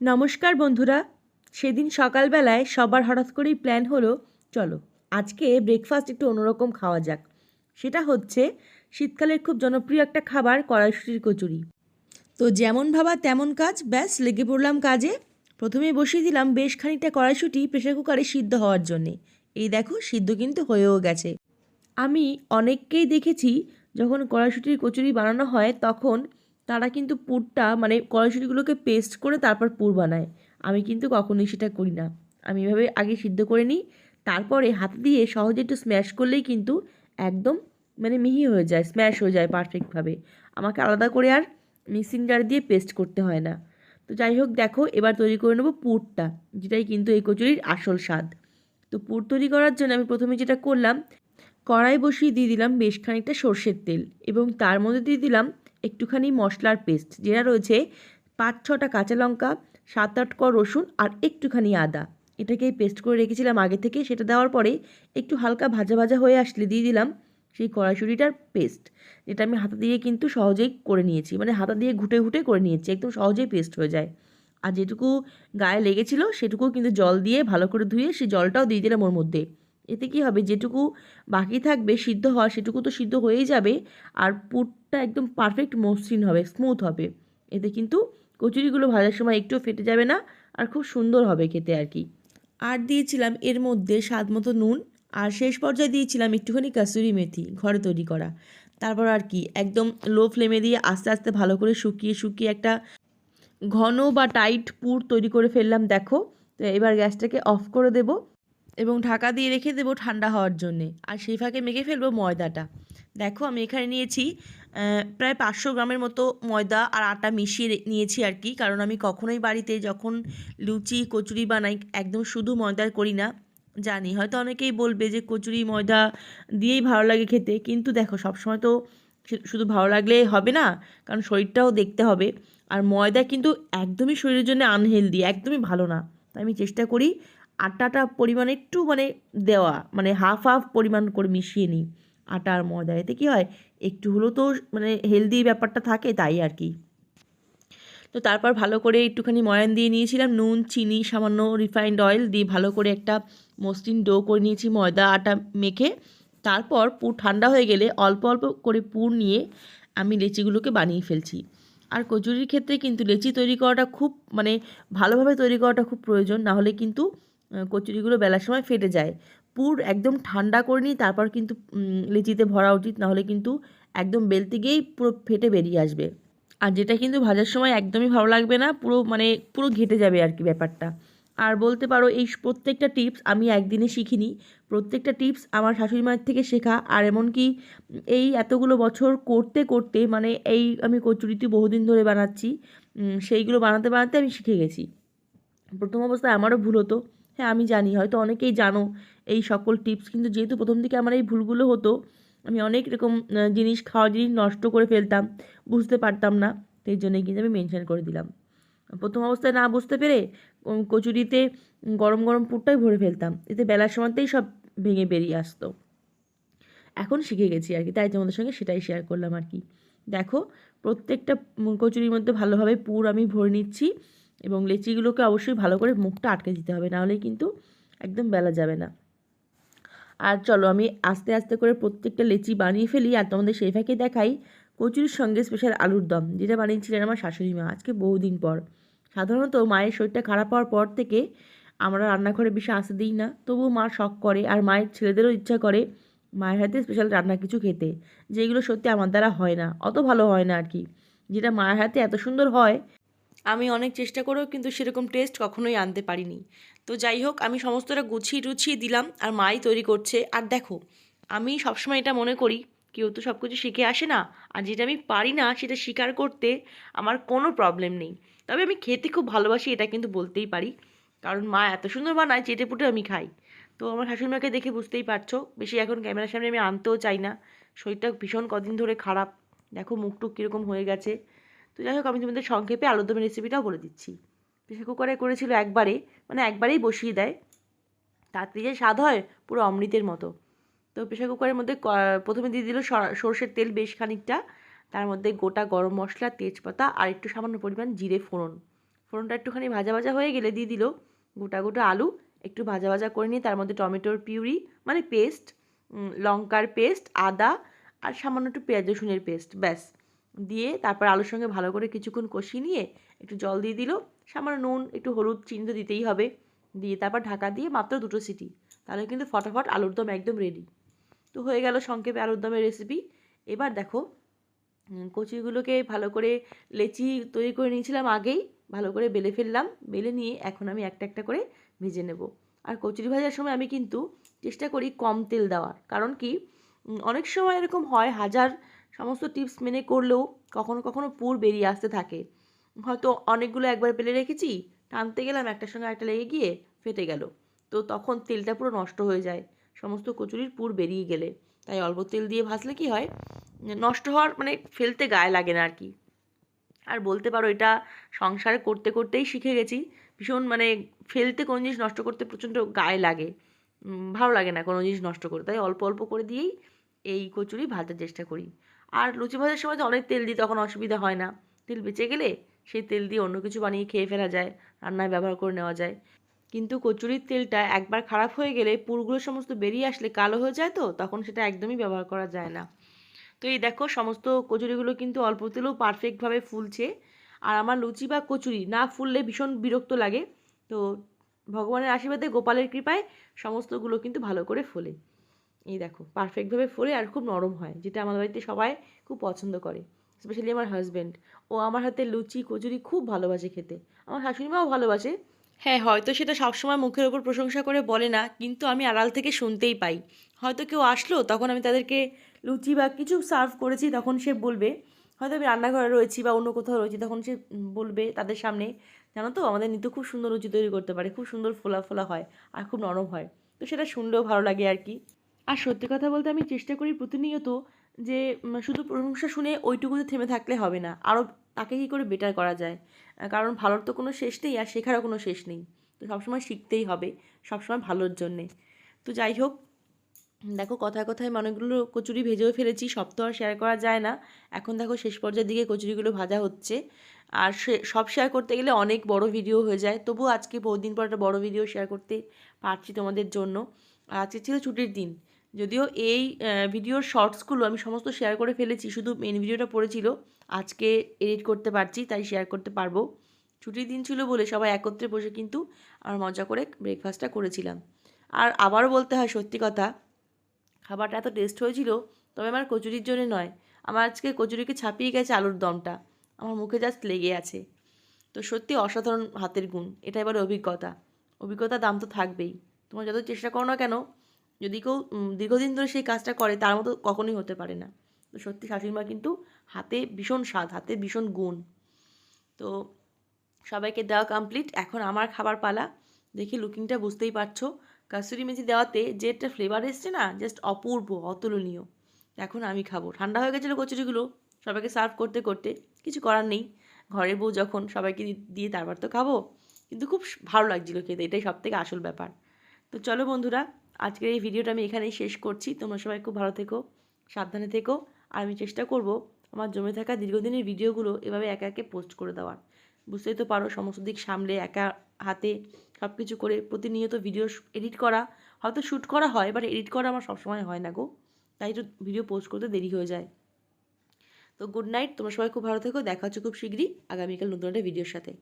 নমস্কার বন্ধুরা। সেদিন সকালবেলায় সবার হঠাৎ করেই প্ল্যান হলো, চলো আজকে ব্রেকফাস্ট একটু অন্যরকম খাওয়া যাক। সেটা হচ্ছে শীতকালের খুব জনপ্রিয় একটা খাবার, কড়াইশুটির কচুরি। তো যেমন ভাবা তেমন কাজ, ব্যাস লেগে পড়লাম কাজে। প্রথমে বসিয়ে দিলাম বেশ খানিকটা কড়াইশুটি প্রেশার কুকারে সিদ্ধ হওয়ার জন্যে। এই দেখো, সিদ্ধ কিন্তু হয়েও গেছে। আমি অনেককেই দেখেছি যখন কড়াইশুটির কচুরি বানানো হয়, তখন তারা কিন্তু পুরটা মানে কড়াইশুটিগুলোকে পেস্ট করে তারপর পুর বানায়। আমি কিন্তু কখনোই সেটা করি না। আমি এভাবে আগে সিদ্ধ করে নিই, তারপরে হাত দিয়ে সহজে একটু স্ম্যাশ করলেই কিন্তু একদম মানে মিহি হয়ে যায় স্ম্যাশ হয়ে যায় পারফেক্টভাবে আমাকে আলাদা করে আর মিক্সিং জার দিয়ে পেস্ট করতে হয় না। তো যাই হোক, দেখো এবার তৈরি করে নেব পুরটা, যেটাই কিন্তু এই কচুরির আসল স্বাদ। তো পুর তৈরি করার জন্য আমি প্রথমে যেটা করলাম, কড়াই বসিয়ে দিয়ে দিলাম বেশ খানিকটা সর্ষের তেল এবং তার মধ্যে দিয়ে দিলাম একটুখানি মশলার পেস্ট, যেটা রয়েছে পাঁচ ছটা কাঁচা লঙ্কা, সাত আট ক রসুন আর একটুখানি আদা। এটাকে পেস্ট করে রেখেছিলাম আগে থেকে, সেটা দেওয়ার পরে একটু হালকা ভাজা ভাজা হয়ে আসলে দিয়ে দিলাম সেই কড়াইশুঁড়িটার পেস্ট, যেটা আমি হাতা দিয়ে কিন্তু সহজেই করে নিয়েছি। মানে হাতা দিয়ে ঘুটে ঘুটে করে নিয়েছি, একদম সহজেই পেস্ট হয়ে যায়। আর যেটুকু গায়ে লেগেছিলো সেটুকু কিন্তু জল দিয়ে ভালো করে ধুয়ে সেই জলটাও দিয়ে দিলাম ওর মধ্যে। এতে কী হবে? যেটুকু বাকি থাকবে, সিদ্ধ হওয়া, সেটুকু তো সিদ্ধ হয়েই যাবে আর পুরটা একদম পারফেক্ট মসৃণ হবে স্মুথ হবে। এতে কিন্তু কচুরিগুলো ভাজার সময় একটুও ফেটে যাবে না আর খুব সুন্দর হবে খেতে আর কি। আর দিয়েছিলাম এর মধ্যে স্বাদ মতো নুন আর শেষ পর্যায়ে দিয়েছিলাম একটুখানি কাসুরি মেথি ঘরে তৈরি করা। তারপর আর কি, একদম লো ফ্লেমে দিয়ে আস্তে আস্তে ভালো করে শুকিয়ে শুকিয়ে একটা ঘন বা টাইট পুর তৈরি করে ফেললাম, দেখো। তো এবার গ্যাসটাকে অফ করে দেবো। এবং ঢাকা দিয়ে রেখে দেবো ঠান্ডা হওয়ার জন্যে। আর সেই ফাঁকে মেখে ফেলব ময়দাটা। দেখো, আমি এখানে নিয়েছি প্রায় পাঁচশো গ্রামের মতো ময়দা আর আটা মিশিয়ে নিয়েছি আর কি। কারণ আমি কখনোই বাড়িতে যখন লুচি, কচুরি বানাই, একদম শুধু ময়দার করি না, জানি। হয়তো অনেকেই বলবে যে কচুরি, ময়দা দিয়েই ভালো লাগে খেতে। কিন্তু দেখো, সবসময় তো শুধু ভালো লাগলে হবে না, কারণ শরীরটাও দেখতে হবে। আর ময়দা কিন্তু একদমই শরীরের জন্য আনহেলদি একদমই ভালো না। তাই আমি চেষ্টা করি আটাটা পরিমাণ একটু মানে দেওয়া মানে হাফ হাফ পরিমাণ করে মিশিয়ে নিই আটা আর ময়দা। এতে কী হয়? একটু হলেও তো মানে হেলদি ব্যাপারটা থাকে তাই আর কি। তো তারপর ভালো করে একটুখানি ময়ান দিয়ে নিয়েছিলাম, নুন, চিনি, সামান্য রিফাইন্ড অয়েল দিয়ে ভালো করে একটা মসৃণ ডো করে নিয়েছি ময়দা, আটা মেখে। তারপর পুর ঠান্ডা হয়ে গেলে অল্প অল্প করে পুর নিয়ে আমি লেচিগুলোকে বানিয়ে ফেলছি। আর কচুরির ক্ষেত্রে কিন্তু লেচি তৈরি করাটা খুব মানে ভালোভাবে তৈরি করাটা খুব প্রয়োজন, নাহলে কিন্তু কচুরিগুলো বেলার সময় ফেটে যায়। পুর একদম ঠান্ডা করে নিই, তারপর কিন্তু লিচিতে ভরা উচিত, নাহলে কিন্তু একদম বেলতে গিয়েই পুরো ফেটে বেরিয়ে আসবে। আর যেটা কিন্তু ভাজার সময় একদমই ভালো লাগবে না, পুরো মানে পুরো ঘেটে যাবে আর কি ব্যাপারটা। আর বলতে পারো, এই প্রত্যেকটা টিপস আমি একদিনে শিখিনি। প্রত্যেকটা টিপস আমার শাশুড়ি মায়ের থেকে শেখা। আর এমনকি, এই এতগুলো বছর করতে করতে মানে এই আমি কচুরিটি বহুদিন ধরে বানাচ্ছি সেইগুলো বানাতে বানাতে আমি শিখে গেছি। প্রথম অবস্থায় আমারও ভুল হতো। হ্যাঁ আমি জানি, হয়তো অনেকেই জানো এই সকল টিপস, কিন্তু যেহেতু প্রথম দিকে আমার এই ভুলগুলো হতো, আমি অনেক রকম জিনিস, খাওয়ার জিনিস নষ্ট করে ফেলতাম, বুঝতে পারতাম না, সেই জন্যই কিন্তু আমি মেনশন করে দিলাম। প্রথম অবস্থায় না বুঝতে পেরে কচুরিতে গরম গরম পুরটাই ভরে ফেলতাম, এতে বেলার সময়তেই সব ভেঙে বেরিয়ে আসতো। এখন শিখে গেছি আর কি, তাই তোমাদের সঙ্গে সেটাই শেয়ার করলাম আর কি। দেখো, প্রত্যেকটা কচুরির মধ্যে ভালোভাবে পুর আমি ভরে নিচ্ছি এবং লেচিগুলোকে অবশ্যই ভালো করে মুখটা আটকে দিতে হবে, নাহলে কিন্তু একদম বেলা যাবে না। আর চলো, আমি আস্তে আস্তে করে প্রত্যেকটা লেচি বানিয়ে ফেলি, আর তোমাদের সেই ফাঁকে দেখাই কচুরির সঙ্গে স্পেশাল আলুর দম, যেটা বানিয়েছিলেন আমার শাশুড়ি মা আজকে বহুদিন পর। সাধারণত মায়ের শরীরটা খারাপ হওয়ার পর থেকে আমরা রান্নাঘরে বেশি আসতে দিই না, তবুও মা শখ করে, আর মায়ের ছেলেদেরও ইচ্ছা করে মায়ের হাতে স্পেশাল রান্না কিছু খেতে, যেগুলো সত্যি আমার দ্বারা হয় না, অত ভালো হয় না আর কি। যেটা মায়ের হাতে এত সুন্দর হয় আমি অনেক চেষ্টা করেও কিন্তু সেরকম টেস্ট কখনোই আনতে পারিনি। তো যাই হোক, আমি সমস্তটা গুছিয়ে টুছিয়ে দিলাম আর মাই তৈরি করছে। আর দেখো, আমি সবসময় এটা মনে করি, কেউ তো সব কিছু শিখে আসে না। আর যেটা আমি পারি না, সেটা স্বীকার করতে আমার কোনো প্রবলেম নেই। তবে আমি খেতে খুব ভালোবাসি, এটা কিন্তু বলতেই পারি। কারণ মা এত সুন্দর বানায় চেটে পুটে আমি খাই। তো আমার শাশুড়ি মাকে দেখে বুঝতেই পারছ, বেশি এখন ক্যামেরার সামনে আমি আনতেও চাই না। শরীরটা ভীষণ কদিন ধরে খারাপ। দেখো মুখটুক কীরকম হয়ে গেছে। তো যাই হোক, আমি তোমাদের সংক্ষেপে আলুরদমের রেসিপিটাও বলে দিচ্ছি। প্রেশার কুকারে করেছিল একবারে মানে একবারেই বসিয়ে দেয়। তাড়াতাড়ি যে স্বাদ হয়, পুরো অমৃতের মতো। তো প্রেশার কুকারের মধ্যে প্রথমে দিয়ে দিল সর্ষের তেল বেশ খানিকটা। তার মধ্যে গোটা গরম মশলা, তেজপাতা আর একটু সামান্য পরিমাণ জিরে ফোড়ন। ফোড়নটা একটুখানি ভাজা ভাজা হয়ে গেলে দিয়ে দিল গোটা গোটা আলু। একটু ভাজা ভাজা করে নিয়ে তার মধ্যে টমেটোর পিউরি মানে পেস্ট লঙ্কার পেস্ট আদা আর সামান্য একটু পেঁয়াজ রসুনের পেস্ট ব্যাস। দিয়ে তারপর আলুর সঙ্গে ভালো করে কিছুক্ষণ কষিয়ে নিয়ে একটু জল দিয়ে দিল। সামান্য নুন, একটু হলুদ চিনি তো দিতেই হবে। দিয়ে তারপর ঢাকা দিয়ে মাত্র দুটো সিটি। তাহলে কিন্তু ফটাফট আলুর দম একদম রেডি তো হয়ে গেল সংক্ষেপে আলুর দমের রেসিপি এবার দেখো কচুরিগুলোকে ভালো করে লেচি তৈরি করে নিয়েছিলাম আগেই। ভালো করে বেলে ফেললাম। বেলে নিয়ে এখন আমি একটা একটা করে ভেজে নেব। আর কচুরি ভাজার সময় আমি কিন্তু চেষ্টা করি কম তেল দেওয়ার। কারণ কি অনেক সময় এরকম হয় হাজার সমস্ত টিপস মেনে করলেও কখনো কখনো পুর বেরিয়ে আসতে থাকে। হয়তো অনেকগুলো একবার পেলে রেখেছি, টানতে গেলাম, একটার সঙ্গে একটা লেগে গিয়ে ফেটে গেল। তো তখন তেলটা পুরো নষ্ট হয়ে যায়। সমস্ত কচুরির পুর বেরিয়ে গেলে। তাই অল্প তেল দিয়ে ভাজলে কি হয়? নষ্ট হওয়ার মানে ফেলতে গায়ে লাগে না আর কি আর বলতে পারো এটা সংসারে করতে করতেই শিখে গেছি। ভীষণ মানে ফেলতে কোনো জিনিস নষ্ট করতে প্রচণ্ড গায়ে লাগে। ভালো লাগে না কোনো জিনিস নষ্ট করতে। তাই অল্প অল্প করে দিয়েই এই কচুরি ভাজার চেষ্টা করি। আর লুচি ভাজার সময় তো অনেক তেল দিই, তখন অসুবিধা হয় না। তেল বেঁচে গেলে সেই তেল দিয়ে অন্য কিছু বানিয়ে খেয়ে ফেলা যায়, রান্নায় ব্যবহার করে নেওয়া যায়। কিন্তু কচুরির তেলটা একবার খারাপ হয়ে গেলে পুরগুলো সমস্ত বেরিয়ে আসলে কালো হয়ে যায় তো, তখন সেটা একদমই ব্যবহার করা যায় না। তো এই দেখো, সমস্ত কচুরিগুলো কিন্তু অল্প তেলেও পারফেক্টভাবে ফুলছে। আর আমার লুচি বা কচুরি না ফুললে ভীষণ বিরক্ত লাগে। তো ভগবানের আশীর্বাদে গোপালের কৃপায় সমস্তগুলো কিন্তু ভালো করে ফোলে। এই দেখো পারফেক্টভাবে ফোলে আর খুব নরম হয়, যেটা আমার বাড়িতে সবাই খুব পছন্দ করে স্পেশালি আমার হাজব্যান্ড ও আমার হাতে লুচি, কচুরি খুব ভালোবাসে খেতে। আমার শাশুড়ি মাও ভালোবাসে। হ্যাঁ হয়তো সেটা সবসময় মুখের ওপর প্রশংসা করে বলে না, কিন্তু আমি আড়াল থেকে শুনতেই পাই। হয়তো কেউ আসলো, তখন আমি তাদেরকে লুচি বা কিছু সার্ভ করেছি, তখন সে বলবে। হয়তো আমি রান্নাঘরে রয়েছি বা অন্য কোথাও রয়েছি, তখন সে বলবে তাদের সামনে, জানো তো, আমাদের নিত্য খুব সুন্দর লুচি তৈরি করতে পারে, খুব সুন্দর ফোলা ফোলা হয় আর খুব নরম হয়। তো সেটা শুনলেও ভালো লাগে আর কি। আর সত্যি কথা বলতে আমি চেষ্টা করি প্রতিনিয়ত যে শুধু প্রশংসা শুনে ওইটুকুতে থেমে থাকলে হবে না। আরও তাকে কী করে বেটার করা যায়? কারণ ভালোর তো কোনো শেষ নেই আর শেখারও কোনো শেষ নেই। তো সবসময় শিখতেই হবে, সবসময় ভালোর জন্যে। তো যাই হোক, দেখো কথায় কথায় অনেকগুলো কচুরি ভেজেও ফেলেছি, সব তো আর শেয়ার করা যায় না। এখন দেখো শেষ পর্যায়ের দিকে কচুরিগুলো ভাজা হচ্ছে। আর সব শেয়ার করতে গেলে অনেক বড় ভিডিও হয়ে যায়। তবু আজকে বহুদিন পর একটা বড় ভিডিও শেয়ার করতে পারছি তোমাদের জন্য। আজকে ছিল ছুটির দিন। যদিও এই ভিডিওর শর্টসগুলো আমি সমস্ত শেয়ার করে ফেলেছি, শুধু মেন ভিডিওটা পড়েছিল। আজকে এডিট করতে পারছি, তাই শেয়ার করতে পারব। ছুটির দিন ছিল বলে সবাই একত্রে বসে কিন্তু আমরা মজা করে ব্রেকফাস্টটা করেছিলাম। আর আবারও বলতে হয় সত্যি কথা, খাবারটা এত টেস্ট হয়েছিল, তবে আমার কচুরির জন্য নয়। আমার আজকে কচুরিকে ছাপিয়ে গেছে আলুর দমটা। আমার মুখে জাস্ট লেগে আছে। তো সত্যি অসাধারণ হাতের গুণ, এটা এবার অভিজ্ঞতা। অভিজ্ঞতা দাম তো থাকবেই। তোমার যত চেষ্টা করো না কেন যদি কেউ দীর্ঘদিন ধরে সেই কাজটা করে, তার মতো কখনোই হতে পারে না। তো সত্যি শাশুড়িমা কিন্তু হাতে ভীষণ স্বাদ, হাতে ভীষণ গুণ। তো সবাইকে দেওয়া কমপ্লিট এখন আমার খাবার পালা। দেখি লুকিংটা বুঝতেই পারছ। কাসুরি মেথি দেওয়াতে যে একটা ফ্লেভার এসছে না জাস্ট অপূর্ব, অতুলনীয়। এখন আমি খাব। ঠান্ডা হয়ে গেছিল কচুরিগুলো, সবাইকে সার্ভ করতে করতে। কিছু করার নেই। ঘরের বউ যখন সবাইকে দিয়ে তারপর তো খাব। কিন্তু খুব ভালো লাগছিল খেতে। এটাই সব থেকে আসল ব্যাপার। তো চলো বন্ধুরা আজকের এই ভিডিওটা আমি এখানেই শেষ করছি। তোমরা সবাই খুব ভালো থেকো, সাবধানে থেকো। আর আমি চেষ্টা করব আমার জমে থাকা দীর্ঘদিনের ভিডিওগুলো এভাবে একে একে পোস্ট করে দেওয়ার। বুঝতেই তো পারো, সমস্ত দিক সামলে, একা হাতে সব কিছু করে প্রতিনিয়ত ভিডিও এডিট করা। হয়তো শ্যুট করা হয় বাট এডিট করা আমার সবসময় হয় না গো। তাই তো ভিডিও পোস্ট করতে দেরি হয়ে যায়। তো গুড নাইট তোমরা সবাই খুব ভালো থেকো। দেখা হচ্ছে খুব শীঘ্রই আগামীকাল নতুন একটা ভিডিওর সাথে।